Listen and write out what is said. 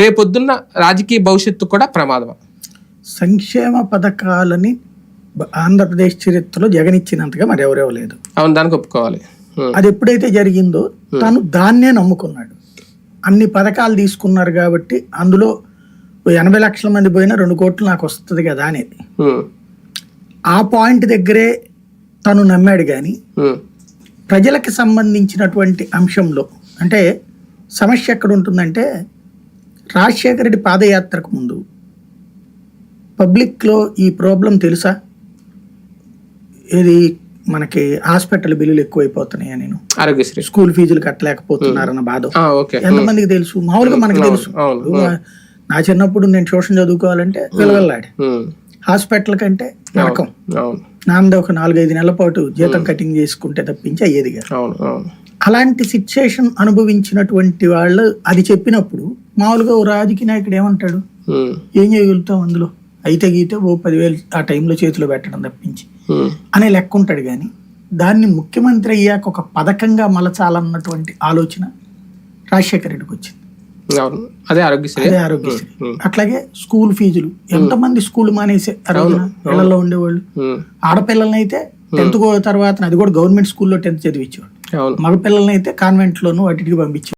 రేపొద్దున్న రాజకీయ భవిష్యత్తు కూడా ప్రమాదం. సంక్షేమ పథకాలని ఆంధ్రప్రదేశ్ చరిత్రలో జగన్ ఇచ్చినంతగా మరి ఎవరెవలేదు అవును దానికి ఒప్పుకోవాలి. అది ఎప్పుడైతే జరిగిందో తను దాన్నే నమ్ముకున్నాడు. అన్ని పథకాలు తీసుకున్నారు కాబట్టి అందులో ఎనభై లక్షల మంది పోయినా రెండు కోట్లు నాకు వస్తుంది కదా అనేది. ఆ పాయింట్ దగ్గరే తను నమ్మాడు కానీ ప్రజలకు సంబంధించినటువంటి అంశంలో అంటే సమస్య ఎక్కడ ఉంటుందంటే రాజశేఖర రెడ్డి పాదయాత్రకు ముందు పబ్లిక్లో ఈ ప్రాబ్లం తెలుసా? ఇది మనకి హాస్పిటల్ బిల్లులు ఎక్కువైపోతున్నాయి నేను? ఆరోగ్యశ్రీ. స్కూల్ ఫీజులు కట్టలేకపోతున్నారన్న బాధ. ఎంతమందికి తెలుసు? మామూలుగా మనకు తెలుసు. నా చిన్నప్పుడు నేను ట్యూషన్ చదువుకోవాలంటే ఉమ్, హాస్పిటల్ కంటే నరకం నాన్నది ఒక నాలుగైదు నెలల పాటు జీతం కటింగ్ చేసుకుంటే తప్పించి అయ్యేది కాదు. అలాంటి సిచ్యుయేషన్ అనుభవించినటువంటి వాళ్ళు అది చెప్పినప్పుడు మామూలుగా ఓ రాజకీయ నాయకుడు ఏమంటాడు? ఏం చేయగలుగుతాం అందులో? అయితే గీతే ఓ పదివేలు ఆ టైంలో చేతిలో పెట్టడం తప్పించి. అనే లెక్క ఉంటాడు కానీ దాన్ని ముఖ్యమంత్రి అయ్యాక ఒక పథకంగా మలచాలన్నటువంటి ఆలోచన రాజశేఖర రెడ్డికి వచ్చింది. అదే ఆరోగ్యశ్రీ. అదే ఆరోగ్యశ్రీ. ఉమ్. అట్లాగే స్కూల్ ఫీజులు. ఎంతమంది స్కూల్ మానేసే రోజున ఇళ్ళలో ఉండేవాళ్ళు. ఉమ్, ఆడపిల్లల్ని అయితే టెన్త్ తర్వాత అది కూడా గవర్నమెంట్ స్కూల్లో టెన్త్ చదివించేవాడు. మగ పిల్లల్ని అయితే కాన్వెంట్లోను వాటికి పంపించేవాడు.